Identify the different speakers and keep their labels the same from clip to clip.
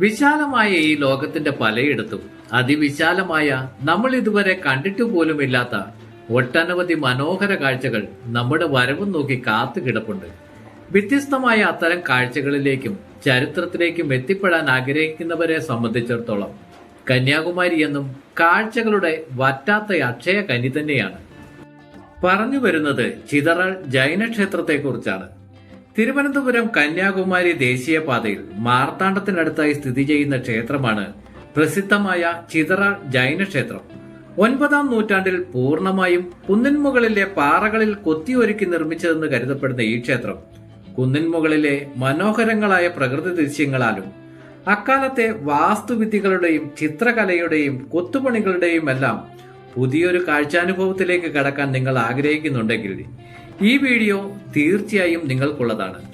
Speaker 1: വിശാലമായ ഈ ലോകത്തിന്റെ പലയിടത്തും അതിവിശാലമായ നമ്മൾ ഇതുവരെ കണ്ടിട്ടു പോലുമില്ലാത്ത ഒട്ടനവധി മനോഹര കാഴ്ചകൾ നമ്മുടെ വരവും നോക്കി കാത്തു കിടപ്പുണ്ട്. വ്യത്യസ്തമായ അത്തരം കാഴ്ചകളിലേക്കും ചരിത്രത്തിലേക്കും എത്തിപ്പെടാൻ ആഗ്രഹിക്കുന്നവരെ സംബന്ധിച്ചിടത്തോളം കന്യാകുമാരി എന്നും കാഴ്ചകളുടെ വറ്റാത്ത അക്ഷയ കനി തന്നെയാണ്. പറഞ്ഞു വരുന്നത് ചിതറൽ ജൈനക്ഷേത്രത്തെക്കുറിച്ചാണ്. തിരുവനന്തപുരം കന്യാകുമാരി ദേശീയപാതയിൽ മാർത്താണ്ഡത്തിനടുത്തായി സ്ഥിതി ചെയ്യുന്ന ക്ഷേത്രമാണ് പ്രസിദ്ധമായ ചിതറ ജൈന ക്ഷേത്രം. ഒൻപതാം നൂറ്റാണ്ടിൽ പൂർണമായും കുന്നിൻമുകളിലെ പാറകളിൽ കൊത്തിയൊരുക്കി നിർമ്മിച്ചതെന്ന് കരുതപ്പെടുന്ന ഈ ക്ഷേത്രം കുന്നിൻമുകളിലെ മനോഹരങ്ങളായ പ്രകൃതി ദൃശ്യങ്ങളാലും അക്കാലത്തെ വാസ്തുവിദ്യകളുടെയും ചിത്രകലയുടെയും കൊത്തുപണികളുടെയും എല്ലാം പുതിയൊരു കാഴ്ചാനുഭവത്തിലേക്ക് കടക്കാൻ നിങ്ങൾ ആഗ്രഹിക്കുന്നുണ്ടെങ്കിൽ ഈ വീഡിയോ തീർച്ചയായും നിങ്ങൾക്കുള്ളതാണ്.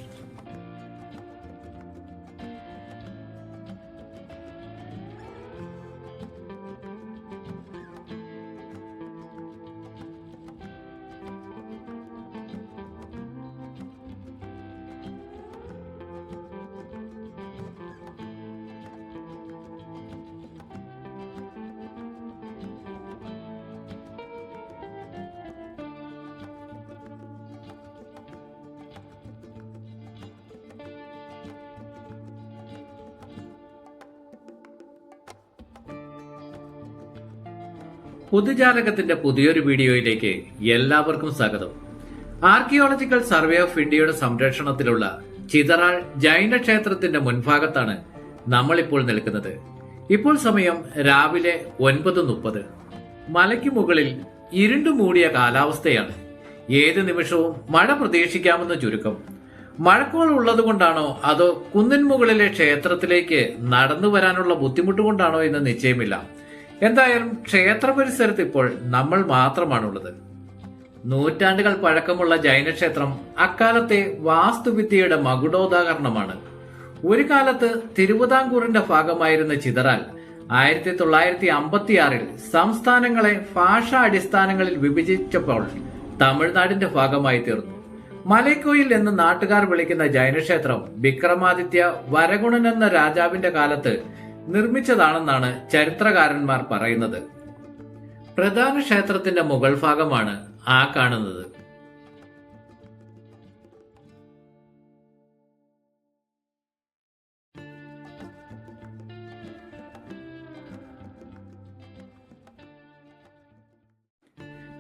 Speaker 1: പൊതുജാലകത്തിന്റെ പുതിയൊരു വീഡിയോയിലേക്ക് എല്ലാവർക്കും സ്വാഗതം. ആർക്കിയോളജിക്കൽ സർവേ ഓഫ് ഇന്ത്യയുടെ സംരക്ഷണത്തിലുള്ള ചിതറാൾ ജൈന ക്ഷേത്രത്തിന്റെ മുൻഭാഗത്താണ് നമ്മളിപ്പോൾ നിൽക്കുന്നത്. ഇപ്പോൾ സമയം രാവിലെ ഒൻപത് മുപ്പത്. മലയ്ക്ക് മുകളിൽ ഇരുണ്ടു മൂടിയ കാലാവസ്ഥയാണ്. ഏത് നിമിഷവും മഴ പ്രതീക്ഷിക്കാമെന്ന് ചുരുക്കം. മഴക്കോൾ ഉള്ളതുകൊണ്ടാണോ അതോ കുന്നിൻ മുകളിലെ ക്ഷേത്രത്തിലേക്ക് നടന്നു വരാനുള്ള ബുദ്ധിമുട്ട് കൊണ്ടാണോ എന്ന് നിശ്ചയമില്ല. എന്തായാലും ക്ഷേത്ര പരിസരത്ത് ഇപ്പോൾ നമ്മൾ മാത്രമാണുള്ളത്. നൂറ്റാണ്ടുകൾ പഴക്കമുള്ള ജൈനക്ഷേത്രം അക്കാലത്തെ വാസ്തുവിദ്യയുടെ മകുടോദാഹരണമാണ്. ഒരു കാലത്ത് തിരുവിതാംകൂറിന്റെ ഭാഗമായിരുന്ന ചിതറാൽ ആയിരത്തി തൊള്ളായിരത്തി അമ്പത്തിയാറിൽ സംസ്ഥാനങ്ങളെ ഭാഷാ അടിസ്ഥാനങ്ങളിൽ വിഭജിച്ചപ്പോൾ തമിഴ്നാടിന്റെ ഭാഗമായി തീർന്നു. മലയ്ക്കോയിൽ എന്ന് നാട്ടുകാർ വിളിക്കുന്ന ജൈനക്ഷേത്രം വിക്രമാദിത്യ വരഗുണൻ എന്ന രാജാവിന്റെ കാലത്ത് നിർമ്മിച്ചതാണെന്നാണ് ചരിത്രകാരന്മാർ പറയുന്നത്. പ്രധാന ക്ഷേത്രത്തിന്റെ മുകൾ ഭാഗമാണ് ആ കാണുന്നത്.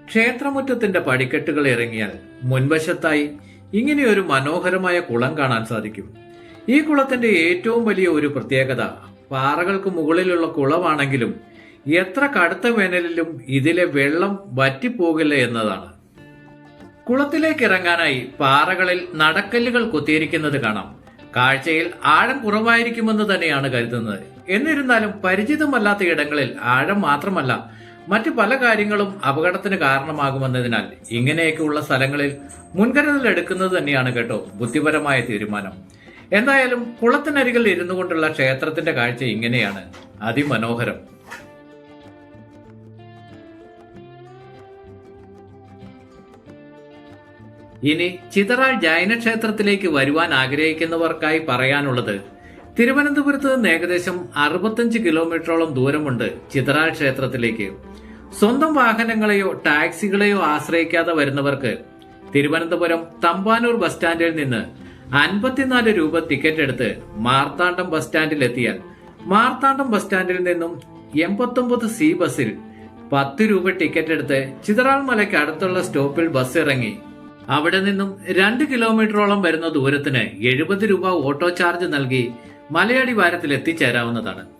Speaker 1: ക്ഷേത്രമുറ്റത്തിന്റെ പടിക്കെട്ടുകൾ ഇറങ്ങിയാൽ മുൻവശത്തായി ഇങ്ങനെയൊരു മനോഹരമായ കുളം കാണാൻ സാധിക്കും. ഈ കുളത്തിന്റെ ഏറ്റവും വലിയ ഒരു പ്രത്യേകത പാറകൾക്ക് മുകളിലുള്ള കുളമാണെങ്കിലും എത്ര കടുത്ത വേനലിലും ഇതിലെ വെള്ളം വറ്റിപ്പോകില്ല എന്നതാണ്. കുളത്തിലേക്ക് ഇറങ്ങാനായി പാറകളിൽ നടക്കല്ലുകൾ കൊത്തിയിരിക്കുന്നത് കാണാം. കാഴ്ചയിൽ ആഴം കുറവായിരിക്കുമെന്ന് തന്നെയാണ് കരുതുന്നത്. എന്നിരുന്നാലും പരിചിതമല്ലാത്ത ഇടങ്ങളിൽ ആഴം മാത്രമല്ല മറ്റു പല കാര്യങ്ങളും അപകടത്തിന് കാരണമാകുമെന്നതിനാൽ ഇങ്ങനെയൊക്കെയുള്ള സ്ഥലങ്ങളിൽ മുൻകരുതൽ എടുക്കുന്നത് തന്നെയാണ് കേട്ടോ ബുദ്ധിപരമായ തീരുമാനം. എന്തായാലും കുളത്തിനരികിൽ ഇരുന്നു കൊണ്ടുള്ള ക്ഷേത്രത്തിന്റെ കാഴ്ച ഇങ്ങനെയാണ്. അതിമനോഹരം. ഇനി ചിതറാൾ ജൈന ക്ഷേത്രത്തിലേക്ക് വരുവാൻ ആഗ്രഹിക്കുന്നവർക്കായി പറയാനുള്ളത് തിരുവനന്തപുരത്ത് നിന്ന് ഏകദേശം അറുപത്തഞ്ച് കിലോമീറ്ററോളം ദൂരമുണ്ട് ചിതറാൾ ക്ഷേത്രത്തിലേക്ക്. സ്വന്തം വാഹനങ്ങളെയോ ടാക്സികളെയോ ആശ്രയിക്കാതെ വരുന്നവർക്ക് തിരുവനന്തപുരം തമ്പാനൂർ ബസ് സ്റ്റാൻഡിൽ നിന്ന് അൻപത്തിനാല് രൂപ ടിക്കറ്റ് എടുത്ത് മാർത്താണ്ഡം ബസ് സ്റ്റാൻഡിൽ എത്തിയാൽ മാർത്താണ്ഡം ബസ് സ്റ്റാൻഡിൽ നിന്നും എൺപത്തൊമ്പത് സി ബസ്സിൽ പത്ത് രൂപ ടിക്കറ്റ് എടുത്ത് ചിതറാൾ മലയ്ക്ക് അടുത്തുള്ള സ്റ്റോപ്പിൽ ബസ് ഇറങ്ങി. അവിടെ നിന്നും രണ്ട് കിലോമീറ്ററോളം വരുന്ന ദൂരത്തിന് എഴുപത് രൂപ ഓട്ടോ ചാർജ് നൽകി മലയാടി വാരത്തിൽ എത്തിച്ചേരാവുന്നതാണ്.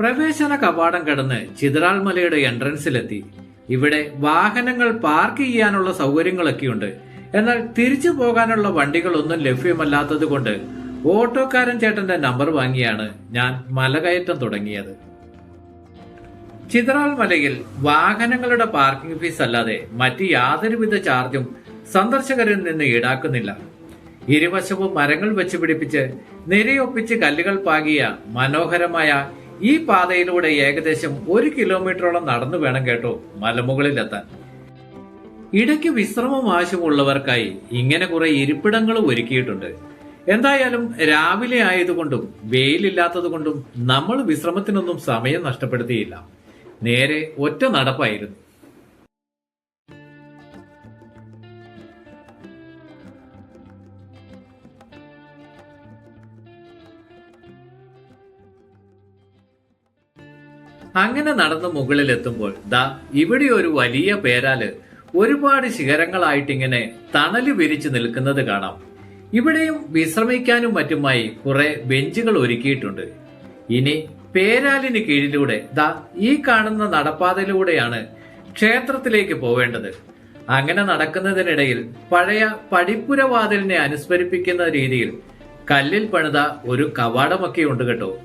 Speaker 1: പ്രവേശന കവാടം കടന്ന് ചിതറാൽമലയുടെ എൻട്രൻസിലെത്തി ഇവിടെ വാഹനങ്ങൾ പാർക്ക് ചെയ്യാനുള്ള സൗകര്യങ്ങളൊക്കെയുണ്ട്. എന്നാൽ തിരിച്ചു പോകാനുള്ള വണ്ടികളൊന്നും ലഭ്യമല്ലാത്തത് കൊണ്ട് ഓട്ടോക്കാരൻ ചേട്ടന്റെ നമ്പർ വാങ്ങിയാണ് ഞാൻ മലകയറ്റം തുടങ്ങിയത്. ചിതറാൽ മലയിൽ വാഹനങ്ങളുടെ പാർക്കിംഗ് ഫീസ് അല്ലാതെ മറ്റ് യാതൊരുവിധ ചാർജും സന്ദർശകരിൽ നിന്ന് ഈടാക്കുന്നില്ല. ഇരുവശവും മരങ്ങൾ വെച്ചുപിടിപ്പിച്ച് നിരയൊപ്പിച്ച് കല്ലുകൾ പാകിയ മനോഹരമായ ഈ പാതയിലൂടെ ഏകദേശം ഒരു കിലോമീറ്ററോളം നടന്നു വേണം കേട്ടോ മലമുകളിലെത്താൻ. ഇടയ്ക്ക് വിശ്രമം ആവശ്യമുള്ളവർക്കായി ഇങ്ങനെ കുറെ ഇരിപ്പിടങ്ങൾ ഒരുക്കിയിട്ടുണ്ട്. എന്തായാലും രാവിലെ ആയതുകൊണ്ടും വെയിലില്ലാത്തതുകൊണ്ടും നമ്മൾ വിശ്രമത്തിനൊന്നും സമയം നഷ്ടപ്പെടുത്തിയില്ല. നേരെ ഒറ്റ നടപ്പായിരുന്നു. അങ്ങനെ നടന്ന് മുകളിലെത്തുമ്പോൾ ദാ ഇവിടെ ഒരു വലിയ പേരാൽ ഒരുപാട് ശിഖരങ്ങളായിട്ടിങ്ങനെ തണൽ വിരിച്ചു നിൽക്കുന്നത് കാണാം. ഇവിടെയും വിശ്രമിക്കാനും മറ്റുമായി കുറെ ബെഞ്ചുകൾ ഒരുക്കിയിട്ടുണ്ട്. ഇനി പേരാലിന് കീഴിലൂടെ ദാ ഈ കാണുന്ന നടപ്പാതയിലൂടെയാണ് ക്ഷേത്രത്തിലേക്ക് പോവേണ്ടത്. അങ്ങനെ നടക്കുന്നതിനിടയിൽ പഴയ പടിപ്പുരവാതിലിനെ അനുസ്മരിപ്പിക്കുന്ന രീതിയിൽ കല്ലിൽ പണിത ഒരു കവാടമൊക്കെ ഉണ്ട് കേട്ടോ.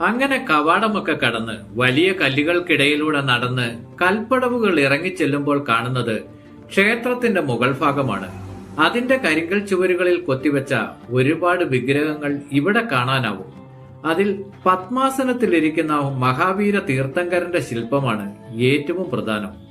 Speaker 1: അങ്ങനെ കവാടമൊക്കെ കടന്ന് വലിയ കല്ലുകൾക്കിടയിലൂടെ നടന്ന് കൽപ്പടവുകൾ ഇറങ്ങിച്ചെല്ലുമ്പോൾ കാണുന്നത് ക്ഷേത്രത്തിന്റെ മുകൾ ഭാഗമാണ്. അതിന്റെ കരിങ്കൽ ചുവരുകളിൽ കൊത്തിവെച്ച ഒരുപാട് വിഗ്രഹങ്ങൾ ഇവിടെ കാണാനാവും. അതിൽ പത്മാസനത്തിലിരിക്കുന്ന മഹാവീര തീർത്ഥങ്കരന്റെ ശില്പമാണ് ഏറ്റവും പ്രധാനം.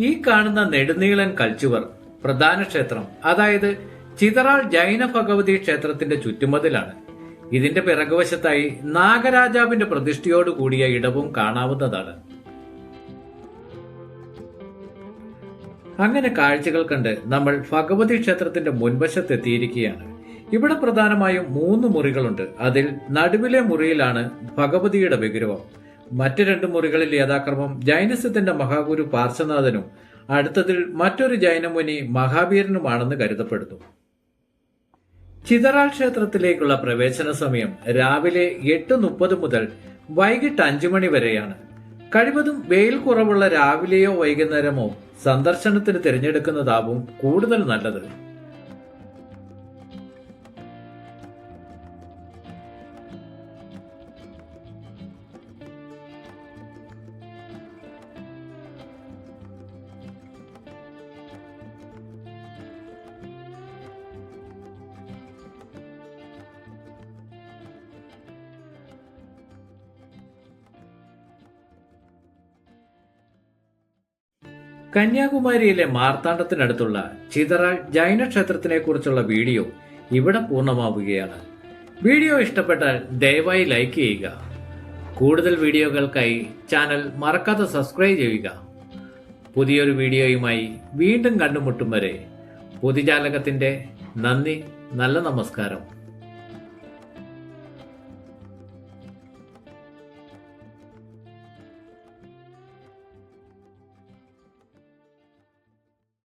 Speaker 1: ഈ കാണുന്ന നെടുനീളൻ കൽച്ചുവർ പ്രധാന ക്ഷേത്രം അതായത് ചിതറാൾ ജൈന ഭഗവതി ക്ഷേത്രത്തിന്റെ ചുറ്റുമതിലാണ്. ഇതിന്റെ പിറകുവശത്തായി നാഗരാജാവിന്റെ പ്രതിഷ്ഠയോട് കൂടിയ ഇടവും കാണാവുന്നതാണ്. അങ്ങനെ കാഴ്ചകൾ കണ്ട് നമ്മൾ ഭഗവതി ക്ഷേത്രത്തിന്റെ മുൻവശത്തെത്തിയിരിക്കുകയാണ്. ഇവിടെ പ്രധാനമായും മൂന്ന് മുറികളുണ്ട്. അതിൽ നടുവിലെ മുറിയിലാണ് ഭഗവതിയുടെ വിഗ്രഹം. മറ്റു രണ്ട് മുറികളിൽ യഥാക്രമം ജൈനസത്തിന്റെ മഹാഗുരു പാർശ്വനാഥനും അടുത്തതിൽ മറ്റൊരു ജൈനമുനി മഹാവീരനുമാണെന്ന് കരുതപ്പെടുന്നു. ചിതറാൾ ക്ഷേത്രത്തിലേക്കുള്ള പ്രവേശന സമയം രാവിലെ എട്ട് മുപ്പത് മുതൽ വൈകിട്ട് അഞ്ചു മണി വരെയാണ്. കഴിവതും വെയിൽ കുറവുള്ള രാവിലെയോ വൈകുന്നേരമോ സന്ദർശനത്തിന് തിരഞ്ഞെടുക്കുന്നതാവും കൂടുതൽ നല്ലത്. കന്യാകുമാരിയിലെ മാർത്താണ്ഡത്തിനടുത്തുള്ള ചിതറാൾ ജൈന ക്ഷേത്രത്തിനെ കുറിച്ചുള്ള വീഡിയോ ഇവിടെ പൂർണമാവുകയാണ്. വീഡിയോ ഇഷ്ടപ്പെട്ടാൽ ദയവായി ലൈക്ക് ചെയ്യുക. കൂടുതൽ വീഡിയോകൾക്കായി ചാനൽ മറക്കാതെ സബ്സ്ക്രൈബ് ചെയ്യുക. പുതിയൊരു വീഡിയോയുമായി വീണ്ടും കണ്ടുമുട്ടും വരെ. പൊതുജാലകത്തിന്റെ നന്ദി നല്ല നമസ്കാരം.